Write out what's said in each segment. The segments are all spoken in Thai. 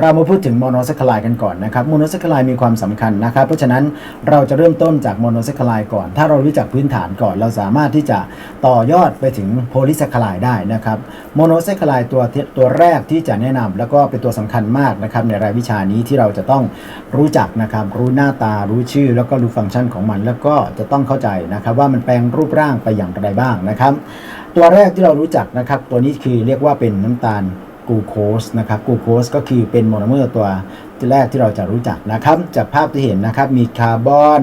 เรามาพูดถึงโมโนแซคคลายกันก่อนนะครับโมโนแซคคลายมีความสำคัญนะครับ เพราะฉะนั้นเราจะเริ่มต้นจากโมโนแซคคลายก่อน ถ้าเรารู้จักพื้นฐานก่อน เราสามารถที่จะต่อยอดไปถึงโพลิแซคคลายได้นะครับโมโนแซคคลายตัวตัวแรกที่จะแนะนำแล้วก็เป็นตัวสำคัญมากนะครับในรายวิชานี้ที่เราจะต้องรู้จักนะครับรู้หน้าตารู้ชื่อ แล้วก็รู้ฟังก์ชันของมัน แล้วก็จะต้องเข้าใจนะครับว่ามันแปลงรูปร่างไปอย่างไรบ้างนะครับ ตัวแรกที่เรารู้จักนะครับ ตัวนี้คือเรียกว่าเป็นน้ำตาล กลูโคสนะครับกลูโคสก็คือเป็นโมโนเมอร์ตัวแรกที่เราจะรู้จักนะครับ จากภาพที่เห็นนะครับ มีคาร์บอน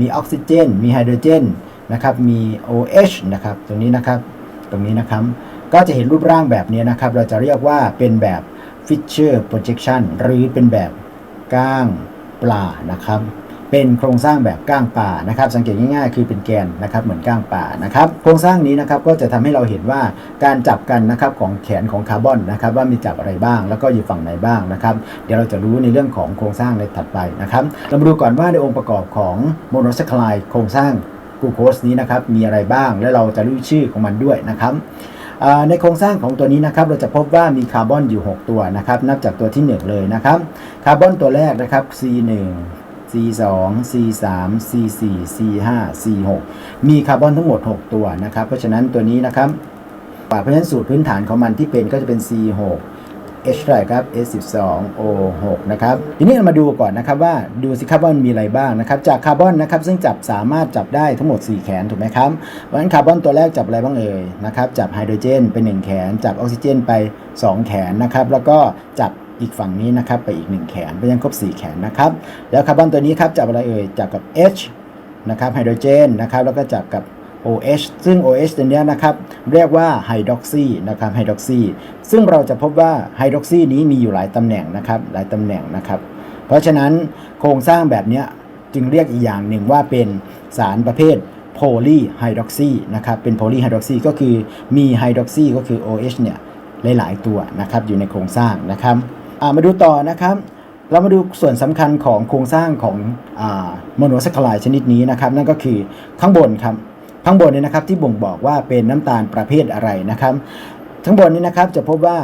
มีออกซิเจน มีไฮโดรเจนนะครับมี OH นะครับตรงนี้นะครับตรงนี้นะครับ ก็จะเห็นรูปร่างแบบนี้นะครับ เราจะเรียกว่าเป็นแบบ Fisher projection หรือเป็นแบบก้างปลานะครับ เป็นโครงสร้างแบบก้างป่านะครับ สังเกตง่ายๆ คือเป็นแกนนะครับเหมือนก้างป่านะครับ โครงสร้างนี้นะครับก็จะทำให้เราเห็นว่าการจับกันนะครับของแขนของคาร์บอนนะครับว่ามีจับอะไรบ้าง แล้วก็อยู่ฝั่งไหนบ้างนะครับเดี๋ยวเราจะรู้ในเรื่องของโครงสร้างในถัดไปนะครับเรามาดูก่อนว่าในองค์ประกอบของโมโนแซคลายโครงสร้างกลูโคสนี้นะครับมีอะไรบ้างและเราจะรู้ชื่อของมันด้วยนะครับในโครงสร้างของตัวนี้นะครับเราจะพบว่ามีคาร์บอนอยู่ 6 ตัวนะครับนับจากตัวที่ 1 เลยนะครับคาร์บอนตัวแรกนะครับ C1 C2 C3 C4 C5 C6 มีคาร์บอนทั้งหมด 6 ตัวนะครับ เพราะฉะนั้นตัวนี้นะครับเพราะฉะนั้นสูตรพื้นฐานของมันที่เป็นก็จะเป็น C6 H เท่าไหร่ครับ S12 O6 นะครับ ทีนี้เรามาดูก่อนนะครับว่าดูสิคาร์บอนมีอะไรบ้างนะครับ จากคาร์บอนนะครับซึ่งจับสามารถจับได้ทั้งหมด 4 แขนถูกไหมครับ เพราะฉะนั้นคาร์บอนตัวแรกจับอะไรบ้างเอ่ยนะครับ จับไฮโดรเจนไป1แขน จับออกซิเจนไป 2 แขนนะครับ แล้วก็จับ อีกฝั่งนี้นะครับไปอีก 1 แขนไปยังครบ 4 แขนนะครับ แล้วคาร์บอนตัวนี้ครับจับอะไรเอ่ยจับกับ H นะครับไฮโดรเจนนะครับแล้วก็จับกับ OH ซึ่ง OH ตัวเนี้นะครับเรียกว่าไฮดรอกซีนะครับไฮดรอกซีซึ่งเราจะพบว่าไฮดรอกซีนี้มีอยู่หลายตำแหน่งนะครับหลายตำแหน่งนะครับ เพราะฉะนั้นโครงสร้างแบบนี้จึงเรียกอีกอย่างหนึ่งว่าเป็นสารประเภทโพลีไฮดรอกซีนะครับเป็นโพลีไฮดรอกซีก็คือมีไฮดรอกซีก็คือ OH เนี่ยหลาย ๆ ตัวนะครับอยู่ในโครงสร้างนะครับ มาดูต่อนะครับ เรามาดูส่วนสำคัญของโครงสร้างของโมโนแซคคลายชนิดนี้นะครับ นั่นก็คือข้างบนครับข้างบนนี้นะครับที่บ่งบอกว่าเป็นน้ำตาลประเภทอะไรนะครับข้างบนนี้นะครับจะพบว่า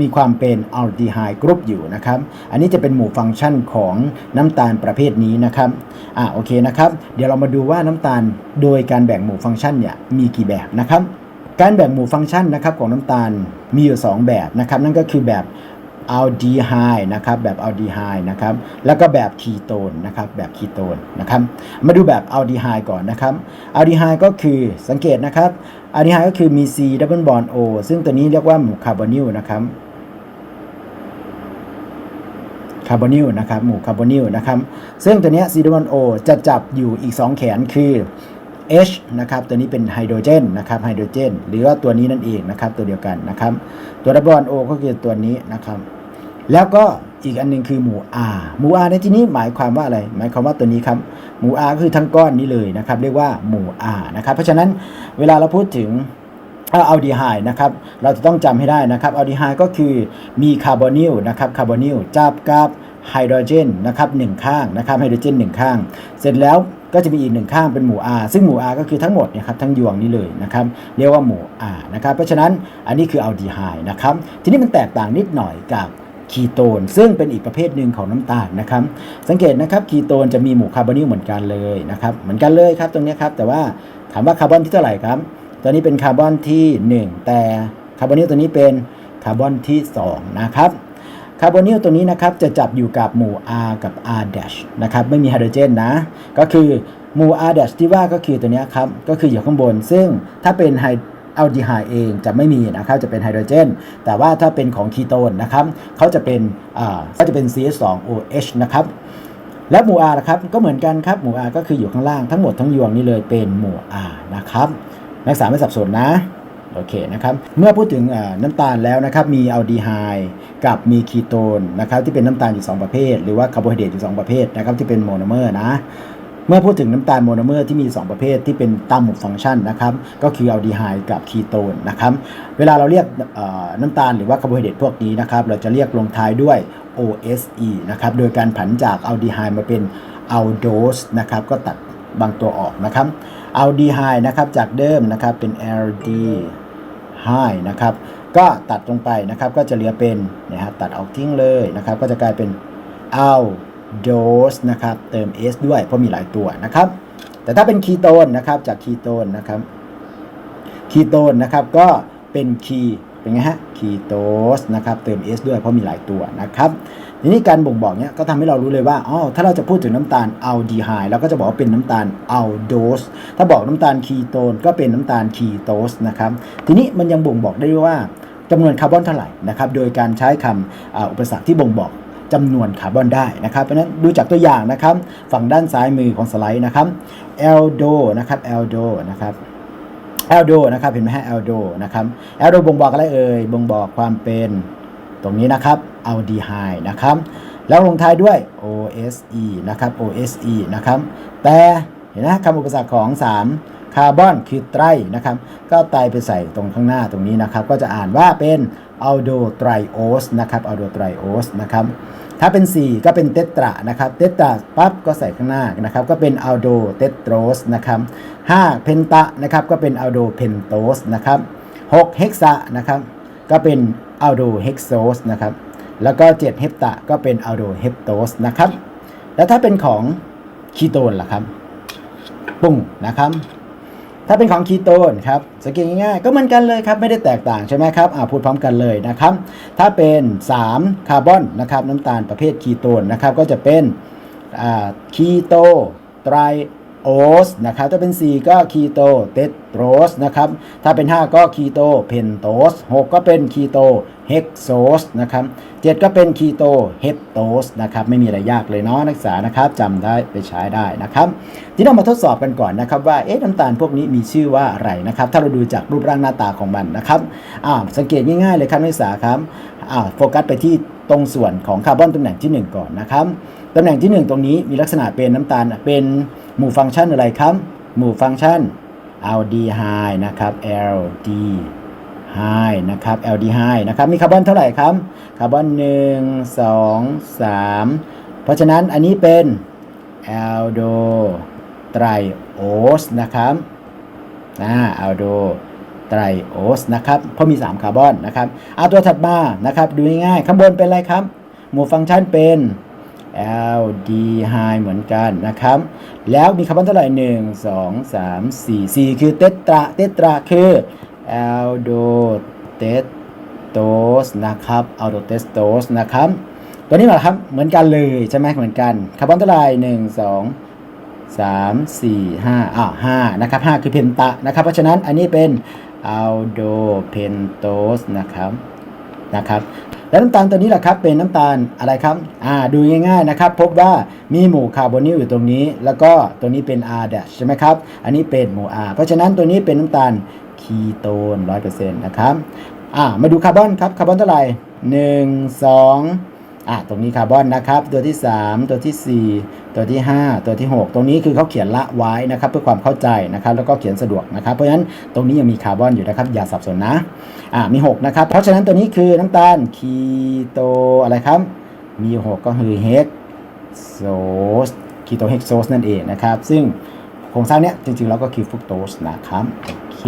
มีความเป็นอัลดีไฮด์กรุ๊ปอยู่นะครับ อันนี้จะเป็นหมู่ฟังก์ชันของน้ำตาลประเภทนี้นะครับ อ่าโอเคนะครับ เดี๋ยวเรามาดูว่าน้ำตาลโดยการแบ่งหมู่ฟังก์ชันเนี่ยมีกี่แบบนะครับ การแบ่งหมู่ฟังก์ชันนะครับของน้ำตาลมีอยู่ 2 แบบนะครับ นั่นก็คือแบบ อัลดีไฮนะครับแบบอัลดีไฮนะครับแล้วก็แบบคีโตนนะครับแบบคีโตนนะครับมาดูแบบอัลดีไฮก่อนนะครับอัลดีไฮก็คือสังเกตนะครับอัลดีไฮก็คือมี C ดับเบิลบอนด์ O ซึ่งตัวนี้เรียกว่าหมู่คาร์บอนิลนะครับคาร์บอนิลนะครับหมู่คาร์บอนิลนะครับซึ่งตัวนี้ย C ดับเบิล O จะจับอยู่อีก 2 แขนคือ H นะครับตัวนี้เป็นไฮโดรเจนนะครับไฮโดรเจนหรือว่าตัวนี้นั่นเองนะครับตัวเดียวกันนะครับตัวดับเบอนโอก็คือตัวนี้นะครับ แล้วก็อีกอันหนึงคือหมู่ R หมู่ R ในที่นี้หมายความว่าอะไร หมายความว่าตัวนี้ครับ หมู่ R คือทั้งก้อนนี้เลยนะครับ เรียกว่าหมู่ R นะครับ เพราะฉะนั้นเวลาเราพูดถึงอัลดีไฮนะครับ เราจะต้องจำให้ได้นะครับอัลดีไฮก็คือมีคาร์บอนิลนะครับ คาร์บอนิลจับกับไฮโดรเจนนะครับหนึ่งข้างนะครับไฮโดรเจนหนึ่งข้าง เสร็จแล้วก็จะมีอีกหนึ่งข้างเป็นหมู่ R ซึ่งหมู่ R ก็คือทั้งหมดนี่ยครับทั้งยวงนี้เลยนะครับเรียกว่าหมู่ R นะครับเพราะฉะนั้นอันนี้คืออัลดีไฮนะครับทีนี้มันแตกต่างนิดหน่อยกับ คีโตน ซึ่งเป็นอีกประเภทหนึ่งของน้ำตาลนะครับ สังเกตนะครับคีโตนจะมีหมู่คาร์บอนิลเหมือนกันเลยนะครับ เหมือนกันเลยครับตรงนี้ครับ แต่ว่าถามว่าคาร์บอนที่เท่าไหร่ครับ ตัวนี้เป็นคาร์บอนที่ 1 แต่คาร์บอนิลตัวนี้เป็นคาร์บอนที่ 2 นะครับคาร์บอนิลตัวนี้นะครับจะจับอยู่กับหมู่ R กับ R' นะครับไม่มีไฮโดรเจนนะ ก็คือหมู่ R' ที่ว่าก็คือตัวนี้ครับ ก็คืออยู่ข้างบน ซึ่งถ้าเป็นไฮ อัลดีไฮเองจะไม่มีนะครับจะเป็นไฮโดรเจน แต่ว่าถ้าเป็นของคีโตนนะครับเขาจะเป็นอ่าก็จะเป็น CH2OH นะครับและหมู่ R นะครับก็เหมือนกันครับหมู่ R ก็คืออยู่ข้างล่างทั้งหมดทั้งยวงนี้เลยเป็นหมู่ R นะครับนักศึกษาไม่สับสนนะโอเคนะครับเมื่อพูดถึงน้ำตาลแล้วนะครับมีอัลดีไฮกับมีคีโตนนะครับที่เป็นน้ำตาลอยู่ 2 ประเภท หรือว่าคาร์โบไฮเดรตอยู่ 2 ประเภทนะครับที่เป็นโมโนเมอร์นะ เมื่อพูดถึงน้ำตาลโมโนเมอร์ที่มี 2 ประเภทที่เป็นตามหมู่ฟังก์ชันนะครับ ก็คืออัลดีไฮด์กับคีโตนนะครับ เวลาเราเรียกน้ำตาลหรือว่าคาร์โบไฮเดรตพวกนี้นะครับ เราจะเรียกลงท้ายด้วย OSE นะครับ โดยการผันจากอัลดีไฮด์มาเป็นอัลโดสนะครับ ก็ตัดบางตัวออกนะครับอัลดีไฮด์นะครับจากเดิมนะครับเป็น LD high นะครับ ก็ตัดลงไปนะครับ ก็จะเหลือเป็นนะฮะตัดออกทิ้งเลยนะครับ ก็จะกลายเป็น dose นะครับเติม s ด้วยเพราะมีหลายตัวนะครับ แต่ถ้าเป็นคีโตนนะครับจากคีโตนนะครับคีโตนนะครับก็เป็นคีเป็นไงฮะคีโตสนะครับเติม s ด้วยเพราะมีหลายตัวนะครับทีนี้การบ่งบอกเนี้ยก็ทำให้เรารู้เลยว่าอ๋อถ้าเราจะพูดถึงน้ำตาลอัลดีไฮด์เราก็จะบอกว่าเป็นน้ำตาลอัลโดสถ้าบอกน้ำตาลคีโตนก็เป็นน้ำตาลคีโตสนะครับทีนี้มันยังบ่งบอกได้ว่าจำนวนคาร์บอนเท่าไหร่นะครับโดยการใช้คำอ่าอุปสรรคที่บ่งบอก จำนวนคาร์บอนได้นะครับเพราะนั้นดูจากตัวอย่างนะครับ ฝั่งด้านซ้ายมือของสไลด์นะครับ a l d o นะครับ a l d o นะครับแอลโดนะครับเห็นไหมฮะแอลโดนะครับแอลโดบ่งบอกอะไรเอ่ยบ่งบอกความเป็นตรงนี้นะครับอัลดีไฮนะครับแล้วลงท้ายด้วย OSE นะครับ OSE นะครับแต่เห็นนะคำอุปสรรคของ 3 คาร์บอนคือไตรนะครับ ก็ไตไปใส่ตรงข้างหน้าตรงนี้นะครับ ก็จะอ่านว่าเป็น อัลโดไตรโอสนะครับอัลโดไตรโอสนะครับถ้าเป็น 4 ก็เป็นเตตรานะครับเตตราปั๊บก็ใส่ข้างหน้านะครับก็เป็นอัลโดเตโตรสนะครับ5เพนตะนะครับก็เป็นอัลโดเพนโตสนะครับ6เฮกซานะครับก็เป็นอัลโดเฮกโซสนะครับแล้วก็7เฮปตะก็เป็นอัลโดเฮปโตสนะครับแล้วถ้าเป็นของคีโตนล่ะครับปุ้งนะครับ ถ้าเป็นของคีโตนครับสังเกตง่ายๆก็เหมือนกันเลยครับไม่ได้แตกต่างใช่ไหมครับอ่าพูดพร้อมกันเลยนะครับ ถ้าเป็น 3 คาร์บอนนะครับน้ำตาลประเภทคีโตนนะครับก็จะเป็นคีโตไตร โอสนะครับถ้าเป็น 4 ก็คีโตเตโรสนะครับถ้าเป็น 5 ก็คีโตเพนโตส6ก็เป็นคีโตเฮกโซสนะครับ7ก็เป็นคีโตเฮปโตสนะครับไม่มีอะไรยากเลยเนาะนักศึกษานะครับจำได้ไปใช้ได้นะครับที่เรามาทดสอบกันก่อนนะครับว่าเอ๊ะน้ำตาลพวกนี้มีชื่อว่าอะไรนะครับถ้าเราดูจากรูปร่างหน้าตาของมันนะครับอ่าสังเกตง่ายๆเลยครับนักศึกษาครับอ่าโฟกัสไปที่ตรงส่วนของคาร์บอนตำแหน่งที่ 1 ก่อนนะครับ ตำแหน่งที่ 1 ตรงนี้มีลักษณะเป็นน้ำตาลเป็นหมู่ฟังก์ชันอะไรครับ หมู่ฟังก์ชัน aldehyde นะครับ ld high นะครับ aldehyde นะครับมีคาร์บอนเท่าไหร่ครับคาร์บอน1 2 3 เพราะฉะนั้นอันนี้เป็น aldo ไตรโอสนะครับอ่าอัลโดไตรโอสนะครับ เพราะมี 3 คาร์บอนนะครับเอาตัวถัดมานะครับ ดูง่ายๆ ข้างบนเป็นอะไรครับ หมู่ฟังก์ชันเป็น aldehyde เหมือนกันนะครับ แล้วมีคาร์บอนเท่าไหร่1 2 3 4 4คือเตตราเตตราคือ aldo เตโตสนะครับ aldo เตโตสนะครับ ตัวนี้เหรอครับ เหมือนกันเลยใช่ไหมเหมือนกัน คาร์บอนเท่าไหร่หนึ่งสองสามสี่ห้าอ้าห้านะครับห้าคือเพนตะนะครับ เพราะฉะนั้นอันนี้เป็นอัลโดเพนโตสนะครับนะครับ แล้วน้ำตาลตัวนี้แหละครับเป็นน้ำตาลอะไรครับอ่าดูง่ายๆนะครับ พบว่ามีหมู่คาร์บอนิลอยู่ตรงนี้ แล้วก็ตัวนี้เป็น R ดัชใช่ไหมครับ อันนี้เป็นหมู่ R เพราะฉะนั้นตัวนี้เป็นน้ำตาลคีโตน100%นะครับอ่ามาดูคาร์บอนครับคาร์บอนเท่าไหร่หนึ่งสองอ่าตรงนี้คาร์บอนนะครับ ตัวที่ 3 ตัวทีสี่4 ตัวที่ 5 ตัวที่ 6 ตรงนี้คือเขาเขียนละไว้นะครับเพื่อความเข้าใจนะครับแล้วก็เขียนสะดวกนะครับ เพราะฉะนั้นตรงนี้ยังมีคาร์บอนอยู่นะครับอย่าสับสนนะอ่ามี 6 นะครับ เพราะฉะนั้นตัวนี้คือน้ำตาลคีโตอะไรครับ มี 6 ก็คือเฮกโซสคีโตเฮกโซสนั่นเองนะครับ ซึ่งโครงสร้างเนี้ยจริงๆแล้วก็คือฟุกโตสนะครับโอเค